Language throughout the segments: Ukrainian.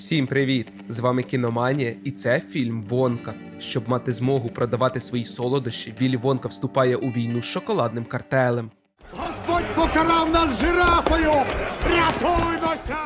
Всім привіт! З вами Кіноманія, і це фільм Вонка. Щоб мати змогу продавати свої солодощі, Віллі Вонка вступає у війну з шоколадним картелем. Господь покарав нас жирафою! Рятуймося!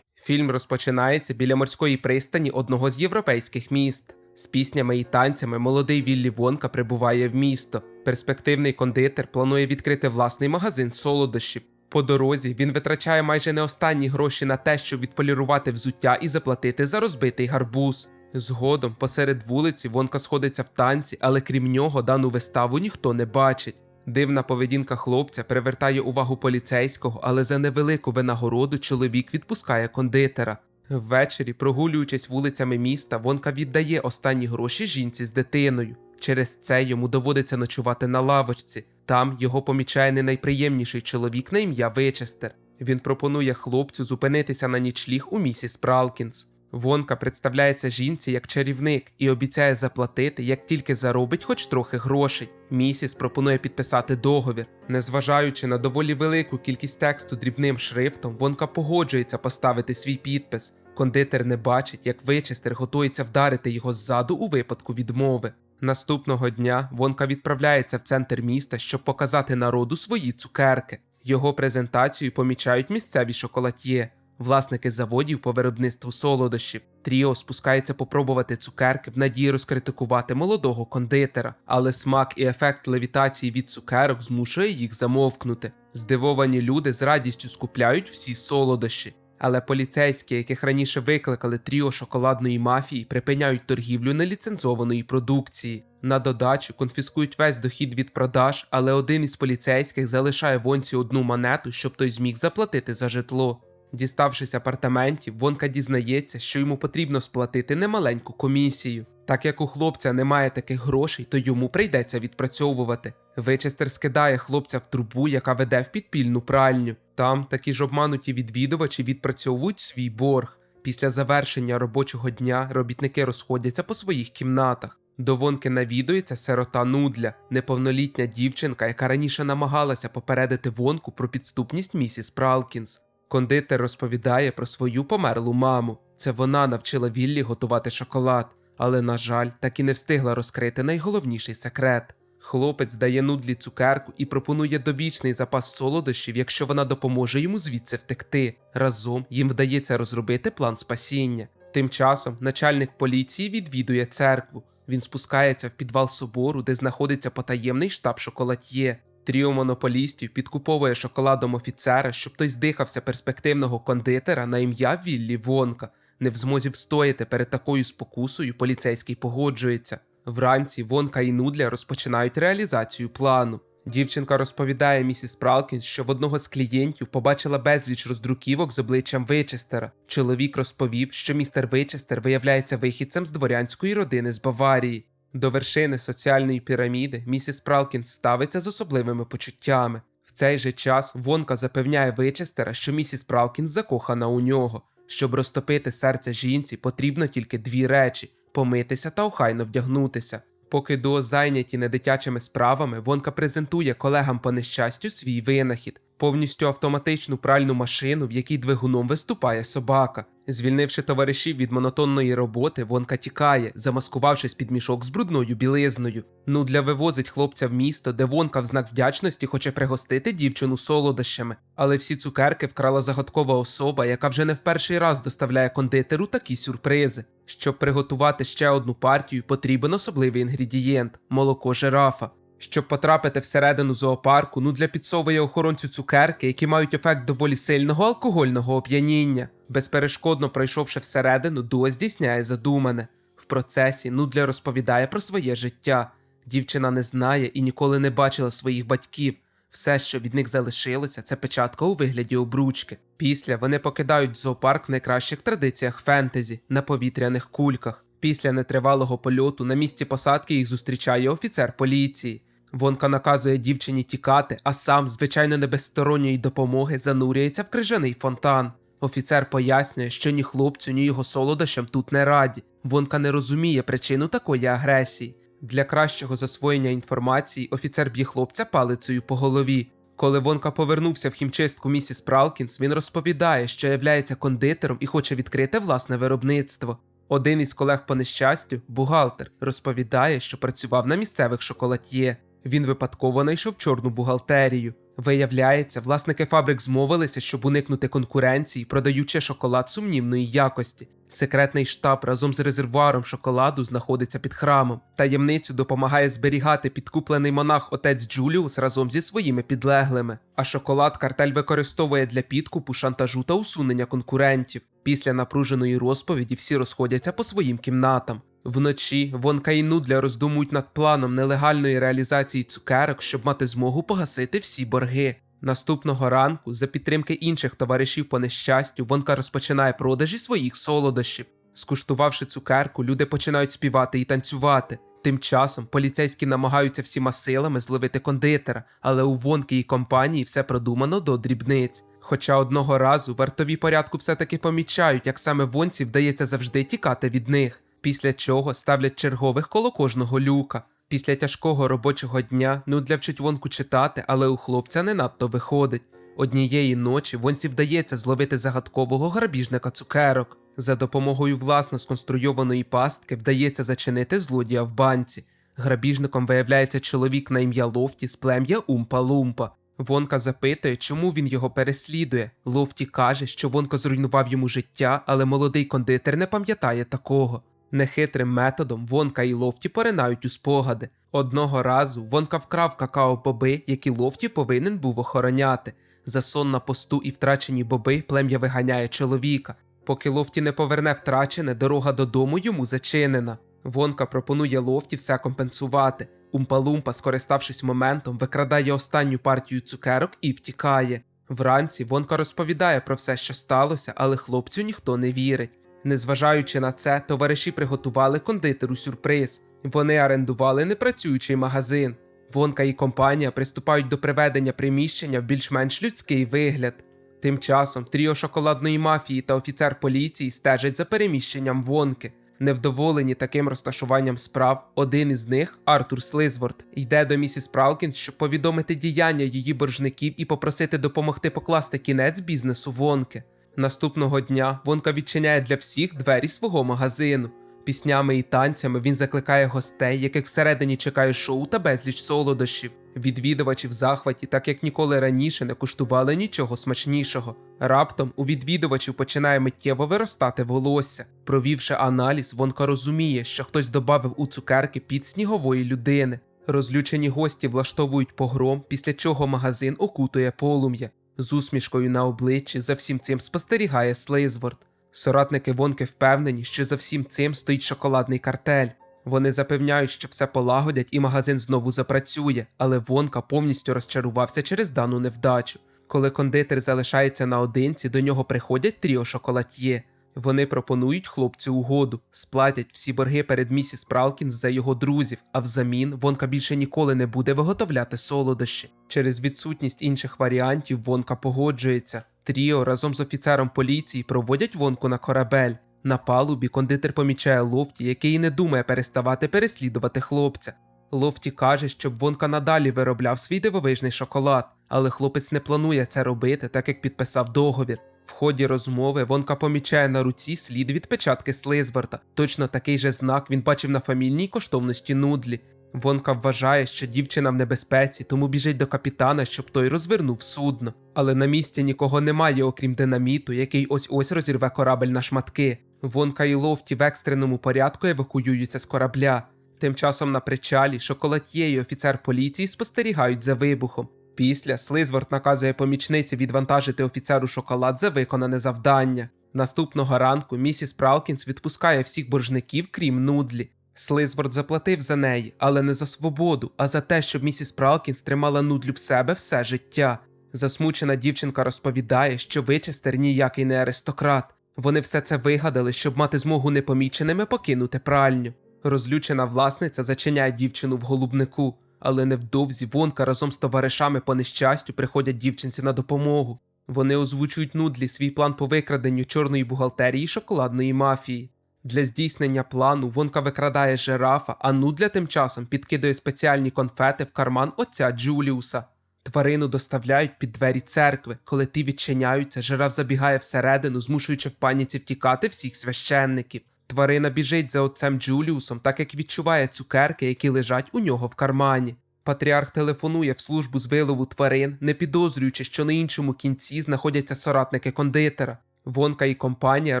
Фільм розпочинається біля морської пристані одного з європейських міст. З піснями і танцями молодий Віллі Вонка прибуває в місто. Перспективний кондитер планує відкрити власний магазин солодощів. По дорозі він витрачає майже не останні гроші на те, щоб відполірувати взуття і заплатити за розбитий гарбуз. Згодом, посеред вулиці, Вонка сходиться в танці, але крім нього дану виставу ніхто не бачить. Дивна поведінка хлопця привертає увагу поліцейського, але за невелику винагороду чоловік відпускає кондитера. Ввечері, прогулюючись вулицями міста, Вонка віддає останні гроші жінці з дитиною. Через це йому доводиться ночувати на лавочці. Там його помічає не найприємніший чоловік на ім'я Вичестер. Він пропонує хлопцю зупинитися на нічліг у місіс Пралкінс. Вонка представляється жінці як чарівник і обіцяє заплатити, як тільки заробить хоч трохи грошей. Місіс пропонує підписати договір. Незважаючи на доволі велику кількість тексту дрібним шрифтом, Вонка погоджується поставити свій підпис. Кондитер не бачить, як Вичестер готується вдарити його ззаду у випадку відмови. Наступного дня Вонка відправляється в центр міста, щоб показати народу свої цукерки. Його презентацію помічають місцеві шоколад'є, власники заводів по виробництву солодощів. Тріо спускається попробувати цукерки в надії розкритикувати молодого кондитера, але смак і ефект левітації від цукерок змушує їх замовкнути. Здивовані люди з радістю скупляють всі солодощі. Але поліцейські, яких раніше викликали тріо шоколадної мафії, припиняють торгівлю неліцензованої продукції. На додачу конфіскують весь дохід від продаж, але один із поліцейських залишає вонці одну монету, щоб той зміг заплатити за житло. Діставшись апартаментів, Вонка дізнається, що йому потрібно сплатити немаленьку комісію. Так як у хлопця немає таких грошей, то йому прийдеться відпрацьовувати. Вичестер скидає хлопця в трубу, яка веде в підпільну пральню. Там такі ж обмануті відвідувачі відпрацьовують свій борг. Після завершення робочого дня робітники розходяться по своїх кімнатах. До Вонки навідується сирота Нудля, неповнолітня дівчинка, яка раніше намагалася попередити Вонку про підступність місіс Пралкінс. Кондитер розповідає про свою померлу маму. Це вона навчила Віллі готувати шоколад, але, на жаль, так і не встигла розкрити найголовніший секрет. Хлопець дає нудлі цукерку і пропонує довічний запас солодощів, якщо вона допоможе йому звідси втекти. Разом їм вдається розробити план спасіння. Тим часом начальник поліції відвідує церкву. Він спускається в підвал собору, де знаходиться потаємний штаб шоколад'є. Тріо монополістів підкуповує шоколадом офіцера, щоб той здихався перспективного кондитера на ім'я Віллі Вонка. Не в змозі встояти перед такою спокусою, поліцейський погоджується. Вранці Вонка і Нудля розпочинають реалізацію плану. Дівчинка розповідає місіс Пралкінс, що в одного з клієнтів побачила безліч роздруківок з обличчям Вичестера. Чоловік розповів, що містер Вичестер виявляється вихідцем з дворянської родини з Баварії. До вершини соціальної піраміди місіс Пралкінс ставиться з особливими почуттями. В цей же час Вонка запевняє Вичестера, що місіс Пралкінс закохана у нього. Щоб розтопити серце жінці, потрібно тільки дві речі помитися та охайно вдягнутися. Поки До зайняті недитячими справами, Вонка презентує колегам по нещастю свій винахід, повністю автоматичну пральну машину, в якій двигуном виступає собака. Звільнивши товаришів від монотонної роботи, Вонка тікає, замаскувавшись під мішок з брудною білизною. Нудля вивозить хлопця в місто, де Вонка в знак вдячності хоче пригостити дівчину солодощами. Але всі цукерки вкрала загадкова особа, яка вже не в перший раз доставляє кондитеру такі сюрпризи. Щоб приготувати ще одну партію, потрібен особливий інгредієнт молоко жирафа. Щоб потрапити всередину зоопарку, Нудля підсовує охоронцю цукерки, які мають ефект доволі сильного алкогольного оп'яніння. Безперешкодно пройшовши всередину, Дуо здійсняє задумане. В процесі Нудля розповідає про своє життя. Дівчина не знає і ніколи не бачила своїх батьків. Все, що від них залишилося, це печатка у вигляді обручки. Після вони покидають зоопарк в найкращих традиціях фентезі на повітряних кульках. Після нетривалого польоту на місці посадки їх зустрічає офіцер поліції. Вонка наказує дівчині тікати, а сам, звичайно, не без сторонньої допомоги, занурюється в крижаний фонтан. Офіцер пояснює, що ні хлопцю, ні його солодощам тут не раді. Вонка не розуміє причину такої агресії. Для кращого засвоєння інформації офіцер б'є хлопця палицею по голові. Коли Вонка повернувся в хімчистку місіс Пралкінс, він розповідає, що являється кондитером і хоче відкрити власне виробництво. Один із колег по нещастю, бухгалтер, розповідає, що працював на місцевих шоколад'є. Він випадково знайшов чорну бухгалтерію. Виявляється, власники фабрик змовилися, щоб уникнути конкуренції, продаючи шоколад сумнівної якості. Секретний штаб разом з резервуаром шоколаду знаходиться під храмом. Таємницю допомагає зберігати підкуплений монах отець Джуліус разом зі своїми підлеглими. А шоколад картель використовує для підкупу, шантажу та усунення конкурентів. Після напруженої розповіді всі розходяться по своїм кімнатам. Вночі Вонка і Нудля роздумують над планом нелегальної реалізації цукерок, щоб мати змогу погасити всі борги. Наступного ранку, за підтримки інших товаришів по нещастю, Вонка розпочинає продажі своїх солодощів. Скуштувавши цукерку, люди починають співати і танцювати. Тим часом поліцейські намагаються всіма силами зловити кондитера, але у Вонки і компанії все продумано до дрібниць. Хоча одного разу вартові порядку все-таки помічають, як саме Вонці вдається завжди тікати від них, після чого ставлять чергових коло кожного люка. Після тяжкого робочого дня Нудля вчить Вонку читати, але у хлопця не надто виходить. Однієї ночі Вонці вдається зловити загадкового грабіжника цукерок. За допомогою власно сконструйованої пастки вдається зачинити злодія в банці. Грабіжником виявляється чоловік на ім'я Лофті з плем'я Умпа-Лумпа. Вонка запитує, чому він його переслідує. Лофті каже, що Вонка зруйнував йому життя, але молодий кондитер не пам'ятає такого. Нехитрим методом Вонка і Лофті поринають у спогади. Одного разу Вонка вкрав какао-боби, які Лофті повинен був охороняти. За сон на посту і втрачені боби плем'я виганяє чоловіка. Поки Лофті не поверне втрачене, дорога додому йому зачинена. Вонка пропонує Лофті все компенсувати. Умпалумпа, скориставшись моментом, викрадає останню партію цукерок і втікає. Вранці Вонка розповідає про все, що сталося, але хлопцю ніхто не вірить. Незважаючи на це, товариші приготували кондитеру сюрприз. Вони орендували непрацюючий магазин. Вонка і компанія приступають до приведення приміщення в більш-менш людський вигляд. Тим часом тріо шоколадної мафії та офіцер поліції стежать за переміщенням Вонки. Невдоволені таким розташуванням справ, один із них, Артур Слизворд, йде до місіс Пралкін, щоб повідомити діяння її боржників і попросити допомогти покласти кінець бізнесу Вонки. Наступного дня Вонка відчиняє для всіх двері свого магазину. Піснями і танцями він закликає гостей, яких всередині чекає шоу та безліч солодощів. Відвідувачі в захваті, так як ніколи раніше не куштували нічого смачнішого. Раптом у відвідувачів починає миттєво виростати волосся. Провівши аналіз, Вонка розуміє, що хтось додав у цукерки під снігової людини. Розлючені гості влаштовують погром, після чого магазин окутує полум'я. З усмішкою на обличчі за всім цим спостерігає Слейзворд. Соратники Вонки впевнені, що за всім цим стоїть шоколадний картель. Вони запевняють, що все полагодять і магазин знову запрацює, але Вонка повністю розчарувався через дану невдачу. Коли кондитер залишається наодинці, до нього приходять тріо шоколад'є. Вони пропонують хлопцю угоду, сплатять всі борги перед місіс Пралкінс за його друзів, а взамін Вонка більше ніколи не буде виготовляти солодощі. Через відсутність інших варіантів Вонка погоджується. Тріо разом з офіцером поліції проводять Вонку на корабель. На палубі кондитер помічає Лофті, який не думає переставати переслідувати хлопця. Лофті каже, щоб Вонка надалі виробляв свій дивовижний шоколад, але хлопець не планує це робити, так як підписав договір. В ході розмови Вонка помічає на руці слід від печатки Слизворта. Точно такий же знак він бачив на фамільній коштовності нудлі. Вонка вважає, що дівчина в небезпеці, тому біжить до капітана, щоб той розвернув судно. Але на місці нікого немає, окрім динаміту, який ось ось розірве корабель на шматки. Вонка і Лофті в екстреному порядку евакуюються з корабля. Тим часом на причалі шоколад'є і офіцер поліції спостерігають за вибухом. Після Слизворд наказує помічниці відвантажити офіцеру шоколад за виконане завдання. Наступного ранку місіс Пралкінс відпускає всіх боржників, крім нудлі. Слизворд заплатив за неї, але не за свободу, а за те, щоб місіс Пралкінс тримала нудлю в себе все життя. Засмучена дівчинка розповідає, що Вичестер ніякий не аристократ. Вони все це вигадали, щоб мати змогу непоміченими покинути пральню. Розлючена власниця зачиняє дівчину в голубнику, але невдовзі Вонка разом з товаришами по нещастю приходять дівчинці на допомогу. Вони озвучують нудлі свій план по викраденню чорної бухгалтерії шоколадної мафії. Для здійснення плану Вонка викрадає жирафа, а нудля тим часом підкидає спеціальні конфети в карман отця Джуліуса. Тварину доставляють під двері церкви. Коли ті відчиняються, жираф забігає всередину, змушуючи в паніці втікати всіх священників. Тварина біжить за отцем Джуліусом, так як відчуває цукерки, які лежать у нього в кармані. Патріарх телефонує в службу з вилову тварин, не підозрюючи, що на іншому кінці знаходяться соратники кондитера. Вонка і компанія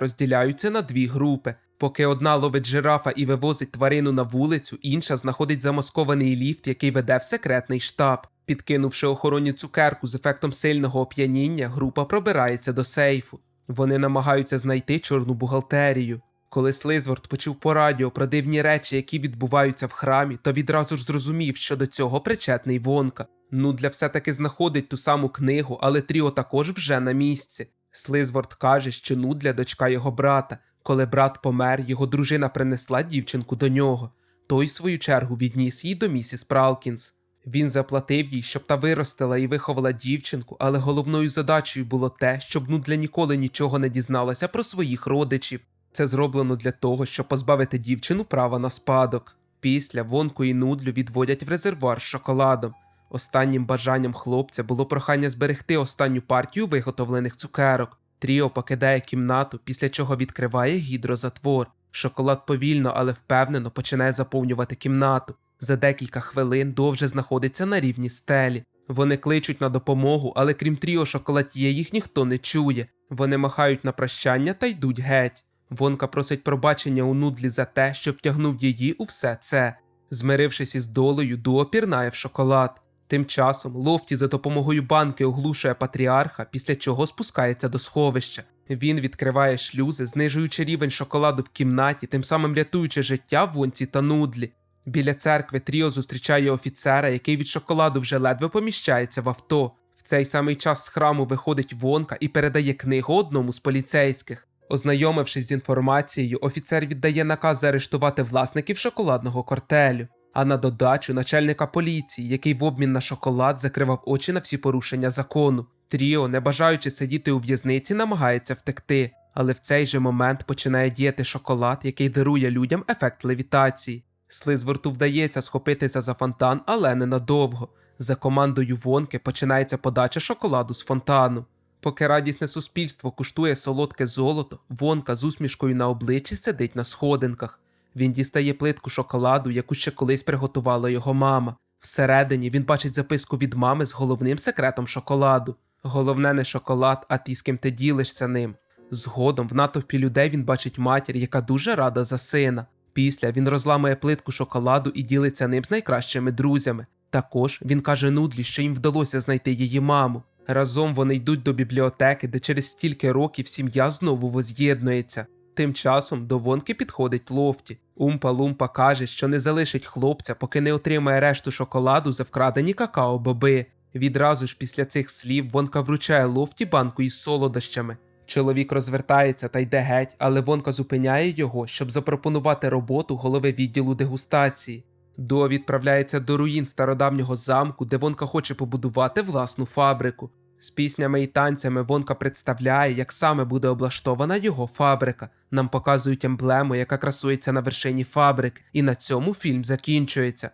розділяються на дві групи. Поки одна ловить жирафа і вивозить тварину на вулицю, інша знаходить замаскований ліфт, який веде в секретний штаб. Підкинувши охороні цукерку з ефектом сильного оп'яніння, група пробирається до сейфу. Вони намагаються знайти чорну бухгалтерію. Коли Слизворд почув по радіо про дивні речі, які відбуваються в храмі, то відразу ж зрозумів, що до цього причетний Вонка. Нудля все-таки знаходить ту саму книгу, але Тріо також вже на місці. Слизворд каже, що Нудля дочка його брата. Коли брат помер, його дружина принесла дівчинку до нього. Той, в свою чергу, відніс її до місіс Пралкінс. Він заплатив їй, щоб та виростила і виховала дівчинку, але головною задачею було те, щоб Нудля ніколи нічого не дізналася про своїх родичів. Це зроблено для того, щоб позбавити дівчину права на спадок. Після Вонку і Нудлю відводять в резервуар з шоколадом. Останнім бажанням хлопця було прохання зберегти останню партію виготовлених цукерок. Тріо покидає кімнату, після чого відкриває гідрозатвор. Шоколад повільно, але впевнено починає заповнювати кімнату. За декілька хвилин довже знаходиться на рівні стелі. Вони кличуть на допомогу, але крім тріо шоколад'є їх ніхто не чує. Вони махають на прощання та йдуть геть. Вонка просить пробачення у нудлі за те, що втягнув її у все це. Змирившись із долею, Дуо пірнає в шоколад. Тим часом Лофті за допомогою банки оглушує патріарха, після чого спускається до сховища. Він відкриває шлюзи, знижуючи рівень шоколаду в кімнаті, тим самим рятуючи життя вонці та нудлі. Біля церкви Тріо зустрічає офіцера, який від шоколаду вже ледве поміщається в авто. В цей самий час з храму виходить Вонка і передає книгу одному з поліцейських. Ознайомившись з інформацією, офіцер віддає наказ заарештувати власників шоколадного кортелю. А на додачу начальника поліції, який в обмін на шоколад закривав очі на всі порушення закону. Тріо, не бажаючи сидіти у в'язниці, намагається втекти, але в цей же момент починає діяти шоколад, який дарує людям ефект левітації. Слизворту вдається схопитися за фонтан, але ненадовго. За командою Вонки починається подача шоколаду з фонтану. Поки радісне суспільство куштує солодке золото, Вонка з усмішкою на обличчі сидить на сходинках. Він дістає плитку шоколаду, яку ще колись приготувала його мама. Всередині він бачить записку від мами з головним секретом шоколаду. Головне не шоколад, а ті, з ким ти ділишся ним. Згодом в натовпі людей він бачить матір, яка дуже рада за сина. Після він розламує плитку шоколаду і ділиться ним з найкращими друзями. Також він каже Нудлі, що їм вдалося знайти її маму. Разом вони йдуть до бібліотеки, де через стільки років сім'я знову воз'єднується. Тим часом до Вонки підходить Лофті. Умпа Лумпа каже, що не залишить хлопця, поки не отримає решту шоколаду за вкрадені какао-боби. Відразу ж після цих слів Вонка вручає Лофті банку із солодощами. Чоловік розвертається та йде геть, але Вонка зупиняє його, щоб запропонувати роботу голови відділу дегустації. До відправляється до руїн стародавнього замку, де Вонка хоче побудувати власну фабрику. З піснями і танцями Вонка представляє, як саме буде облаштована його фабрика. Нам показують емблему, яка красується на вершині фабрики, і на цьому фільм закінчується.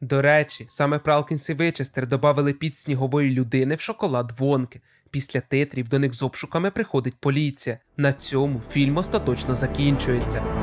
До речі, саме Пралкінс і Вичестер додали під снігової людини в шоколад Вонки. Після титрів до них з обшуками приходить поліція. На цьому фільм остаточно закінчується.